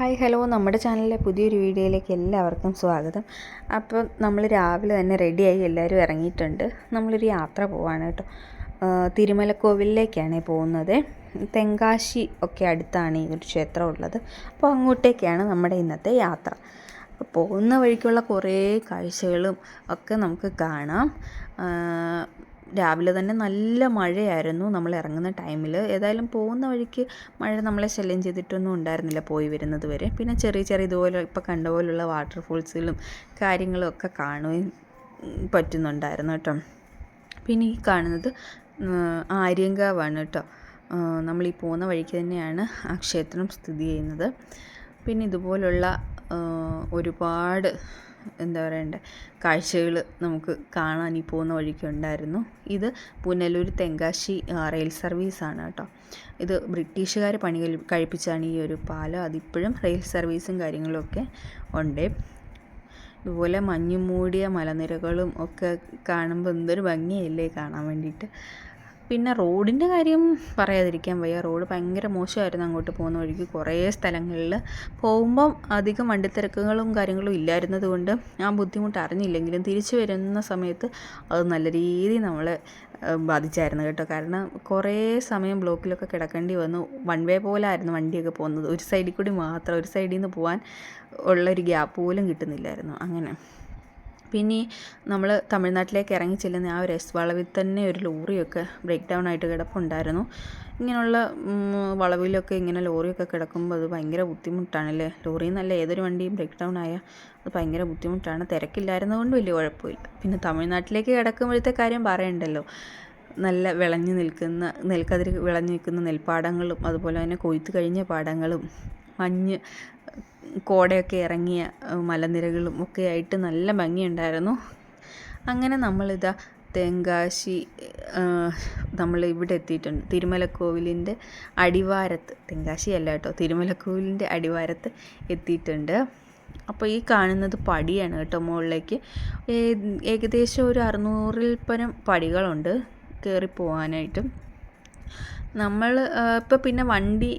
Hi hello. നമ്മുടെ ചാനലിലെ പുതിയൊരു വീഡിയോയിലേക്ക് എല്ലാവർക്കും സ്വാഗതം. അപ്പോൾ നമ്മൾ രാവിലെ തന്നെ റെഡിയായി എല്ലാവരും ഇറങ്ങിയിട്ടുണ്ട്. നമ്മളൊരു യാത്ര പോവാണ് കേട്ടോ. തിരുമലക്കോവിലേക്കാണ് പോകുന്നത്. തെങ്കാശി ഒക്കെ അടുത്താണ് ഈ ഒരു ക്ഷേത്രം ഉള്ളത് അപ്പോൾ അങ്ങോട്ടേക്കാണ് നമ്മുടെ ഇന്നത്തെ യാത്ര. പോകുന്ന വഴിക്കുള്ള കുറേ കാഴ്ചകളും ഒക്കെ നമുക്ക് കാണാം. രാവിലെ തന്നെ നല്ല മഴയായിരുന്നു. നമ്മൾ ഇറങ്ങുന്ന ടൈമിൽ ഏതായാലും പോകുന്ന വഴിക്ക് മഴ നമ്മളെ ശല്യം ചെയ്തിട്ടൊന്നും ഉണ്ടായിരുന്നില്ല പോയി വരുന്നത് വരെ. പിന്നെ ചെറിയ ചെറിയ ഇതുപോലെ ഇപ്പോൾ കണ്ട പോലുള്ള വാട്ടർഫോൾസുകളും കാര്യങ്ങളും ഒക്കെ കാണുകയും പറ്റുന്നുണ്ടായിരുന്നു കേട്ടോ. പിന്നെ ഈ കാണുന്നത് ആര്യങ്കാവാണ് കേട്ടോ. നമ്മൾ ഈ പോകുന്ന വഴിക്ക് തന്നെയാണ് ആ ക്ഷേത്രം സ്ഥിതി ചെയ്യുന്നത്. പിന്നെ ഇതുപോലുള്ള ഒരുപാട് എന്താ പറയണ്ടേ കാഴ്ചകൾ നമുക്ക് കാണാൻ ഈ പോകുന്ന വഴിക്ക് ഉണ്ടായിരുന്നു. ഇത് പുനലൂർ തെങ്കാശി റെയിൽ സർവീസാണ് കേട്ടോ. ഇത് ബ്രിട്ടീഷുകാർ പണി കഴി- കഴിപ്പിച്ചാണ് ഈ ഒരു പാലം. അതിപ്പോഴും റെയിൽ സർവീസും കാര്യങ്ങളൊക്കെ ഉണ്ട്. ഇതുപോലെ മഞ്ഞുമൂടിയ മലനിരകളും ഒക്കെ കാണുമ്പോൾ എന്തൊരു ഭംഗിയല്ലേ കാണാൻ വേണ്ടിയിട്ട്. പിന്നെ റോഡിന്റെ കാര്യം പറയാതിരിക്കാൻ വയ്യ. റോഡ് ഭയങ്കര മോശമായിരുന്നു അങ്ങോട്ട് പോകുന്ന വഴിക്ക് കുറേ സ്ഥലങ്ങളിൽ. പോകുമ്പം അധികം വണ്ടിത്തിരക്കുകളും കാര്യങ്ങളും ഇല്ലായിരുന്നത് കൊണ്ട് ആ ബുദ്ധിമുട്ട് അറിഞ്ഞില്ലെങ്കിലും തിരിച്ചു വരുന്ന സമയത്ത് അത് നല്ല രീതിയിൽ നമ്മളെ ബാധിച്ചായിരുന്നു കേട്ടോ. കാരണം കുറേ സമയം ബ്ലോക്കിലൊക്കെ കിടക്കേണ്ടി വന്നു. വൺ വേ പോലായിരുന്നു വണ്ടിയൊക്കെ പോകുന്നത്. ഒരു സൈഡിൽ കൂടി മാത്രം ഒരു സൈഡിൽ നിന്ന് പോകാൻ ഉള്ളൊരു ഗ്യാപ്പ് പോലും കിട്ടുന്നില്ലായിരുന്നു. അങ്ങനെ. പിന്നെ നമ്മൾ തമിഴ്നാട്ടിലേക്ക് ഇറങ്ങി ചെല്ലുന്ന ആ ഒരു എസ് വളവിൽ തന്നെ ഒരു ലോറിയൊക്കെ ബ്രേക്ക് ഡൗൺ ആയിട്ട് കിടപ്പുണ്ടായിരുന്നു. ഇങ്ങനെയുള്ള വളവിലൊക്കെ ഇങ്ങനെ ലോറിയൊക്കെ കിടക്കുമ്പോൾ അത് ഭയങ്കര ബുദ്ധിമുട്ടാണല്ലേ? ലോറിയിൽ നിന്നല്ല ഏതൊരു വണ്ടിയും ബ്രേക്ക് ഡൗൺ ആയാൽ അത് ഭയങ്കര ബുദ്ധിമുട്ടാണ്. തിരക്കില്ലായിരുന്നതുകൊണ്ട് വലിയ കുഴപ്പമില്ല. പിന്നെ തമിഴ്നാട്ടിലേക്ക് കിടക്കുമ്പോഴത്തെ കാര്യം പറയണ്ടല്ലോ. നല്ല വിളഞ്ഞു നിൽക്കുന്ന നെൽക്കതിരി വിളഞ്ഞു നിൽക്കുന്ന നെൽപ്പാടങ്ങളും അതുപോലെ തന്നെ കൊയ്ത്ത് കഴിഞ്ഞ പാടങ്ങളും മഞ്ഞ് കോടയൊക്കെ ഇറങ്ങിയ മലനിരകളും ഒക്കെ ആയിട്ട് നല്ല ഭംഗിയുണ്ടായിരുന്നു. അങ്ങനെ നമ്മളിതാ തെങ്കാശി നമ്മൾ ഇവിടെ എത്തിയിട്ടുണ്ട്. തിരുമലക്കോവിലിന്റെ അടിവാരത്ത് തെങ്കാശി അല്ല കേട്ടോ തിരുമലക്കോവിലിന്റെ അടിവാരത്ത് എത്തിയിട്ടുണ്ട്. അപ്പോൾ ഈ കാണുന്നത് പടിയാണ് കേട്ടോ മുകളിലേക്ക്. ഏകദേശം ഒരു അറുന്നൂറിൽ പരം പടികളുണ്ട് കയറി പോകാനായിട്ടും നമ്മൾ ഇപ്പോൾ പിന്നെ വണ്ടി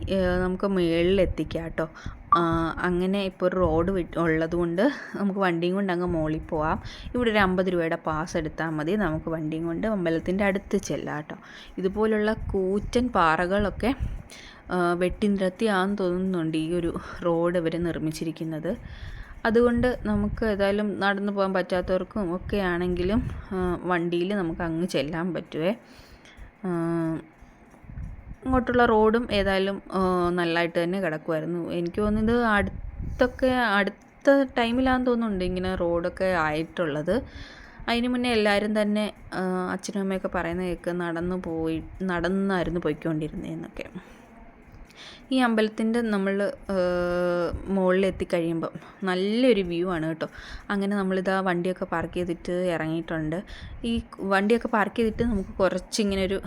നമുക്ക് മുകളിൽ എത്തിക്കാം കേട്ടോ അങ്ങനെ ഇപ്പോൾ ഒരു റോഡ് വിട്ട് ഉള്ളത് കൊണ്ട് നമുക്ക് വണ്ടിയും കൊണ്ട് അങ്ങ് മുകളിൽ പോവാം. ഇവിടെ ഒരു അമ്പത് രൂപയുടെ പാസ് എടുത്താൽ മതി. നമുക്ക് വണ്ടിയും കൊണ്ട് അമ്പലത്തിന്റെ അടുത്ത് ചെല്ലാം കേട്ടോ. ഇതുപോലുള്ള കൂറ്റൻ പാറകളൊക്കെ വെട്ടി നിരത്തിയാന്ന് തോന്നുന്നുണ്ട് ഈ ഒരു റോഡ് ഇവർ നിർമ്മിച്ചിരിക്കുന്നത്. അതുകൊണ്ട് നമുക്ക് ഏതായാലും നടന്നു പോകാൻ പറ്റാത്തവർക്കും ഒക്കെ ആണെങ്കിലും വണ്ടിയിൽ നമുക്ക് അങ്ങ് ചെല്ലാൻ പറ്റുമേ ഇങ്ങോട്ടുള്ള റോഡും ഏതായാലും നല്ലതായിട്ട് തന്നെ കിടക്കുമായിരുന്നു എനിക്ക് തോന്നുന്നത് അടുത്തൊക്കെ അടുത്ത ടൈമിലാണെന്ന് തോന്നുന്നുണ്ട് ഇങ്ങനെ റോഡൊക്കെ ആയിട്ടുള്ളത്. അതിന് മുന്നേ എല്ലാവരും തന്നെ അച്ഛനും അമ്മയൊക്കെ പറയുന്ന കേൾക്ക് നടന്നു പോയി നടന്നായിരുന്നു പോയിക്കൊണ്ടിരുന്നതെന്നൊക്കെ. ഈ അമ്പലത്തിന്റെ നമ്മൾ മുകളിൽ എത്തിക്കഴിയുമ്പം നല്ലൊരു വ്യൂ ആണ് കേട്ടോ. അങ്ങനെ നമ്മളിതാ വണ്ടിയൊക്കെ പാർക്ക് ചെയ്തിട്ട് ഇറങ്ങിയിട്ടുണ്ട്. ഈ വണ്ടിയൊക്കെ പാർക്ക് ചെയ്തിട്ട് നമുക്ക് കുറച്ചിങ്ങനെ ഒരു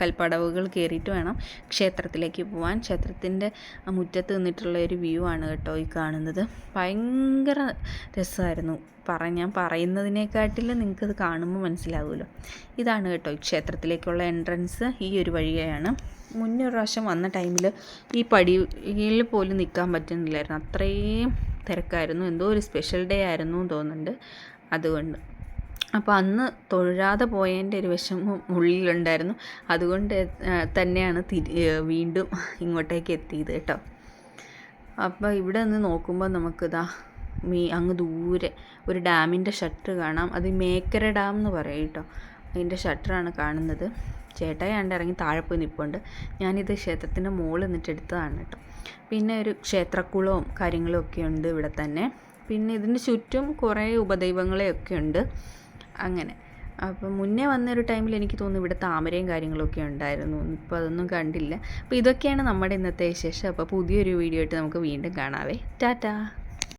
കൽപ്പടവുകൾ കയറിയിട്ട് വേണം ക്ഷേത്രത്തിലേക്ക് പോകാൻ ക്ഷേത്രത്തിന്റെ മുറ്റത്ത് നിന്നിട്ടുള്ള ഒരു വ്യൂ ആണ് കേട്ടോ ഈ കാണുന്നത്. ഭയങ്കര രസമായിരുന്നു. പറ ഞാൻ പറയുന്നതിനെക്കാട്ടിലും നിങ്ങൾക്കത് കാണുമ്പോൾ മനസ്സിലാവുമല്ലോ. ഇതാണ് കേട്ടോ ക്ഷേത്രത്തിലേക്കുള്ള എൻട്രൻസ് ഈ ഒരു വഴിയാണ്. മുന്നേ ഒരു പ്രാവശ്യം വന്ന ടൈമിൽ ഈ പടിയിൽ പോലും നിൽക്കാൻ പറ്റുന്നില്ലായിരുന്നു. അത്രയും തിരക്കായിരുന്നു. എന്തോ ഒരു സ്പെഷ്യൽ ഡേ ആയിരുന്നു തോന്നുന്നുണ്ട്. അതുകൊണ്ട് അപ്പോൾ അന്ന് തൊഴാതെ പോയതിന്റെ ഒരു വിഷമം ഉള്ളിലുണ്ടായിരുന്നു. അതുകൊണ്ട് തന്നെയാണ് തിരി വീണ്ടും ഇങ്ങോട്ടേക്ക് എത്തിയത് കേട്ടോ. അപ്പോൾ ഇവിടെ നിന്ന് നോക്കുമ്പോൾ നമുക്കിതാ മീ അങ്ങ് ദൂരെ ഒരു ഡാമിന്റെ ഷട്ടർ കാണാം. അത് മേക്കര ഡാം എന്ന് പറയും കേട്ടോ. അതിന്റെ ഷട്ടറാണ് കാണുന്നത്. ചേട്ടായി കണ്ട് ഇറങ്ങി താഴെ പോയി നിൽപ്പുണ്ട് ഞാനിത് ക്ഷേത്രത്തിന്റെ മുകളിൽ നിന്നിട്ട് എടുത്തതാണ് കേട്ടോ. പിന്നെ ഒരു ക്ഷേത്രക്കുളവും കാര്യങ്ങളും ഒക്കെ ഉണ്ട് ഇവിടെ തന്നെ. പിന്നെ ഇതിന് ചുറ്റും കുറേ ഉപദൈവങ്ങളെയൊക്കെ ഉണ്ട്. അങ്ങനെ. അപ്പം മുന്നേ വന്നൊരു ടൈമിൽ എനിക്ക് തോന്നുന്നു ഇവിടെ താമരയും കാര്യങ്ങളൊക്കെ ഉണ്ടായിരുന്നു. ഇപ്പോൾ അതൊന്നും കണ്ടില്ല. അപ്പോൾ ഇതൊക്കെയാണ് നമ്മുടെ ഇന്നത്തെ വിശേഷം. അപ്പോൾ പുതിയൊരു വീഡിയോ ആയിട്ട് നമുക്ക് വീണ്ടും കാണാവേ. ടാറ്റാ.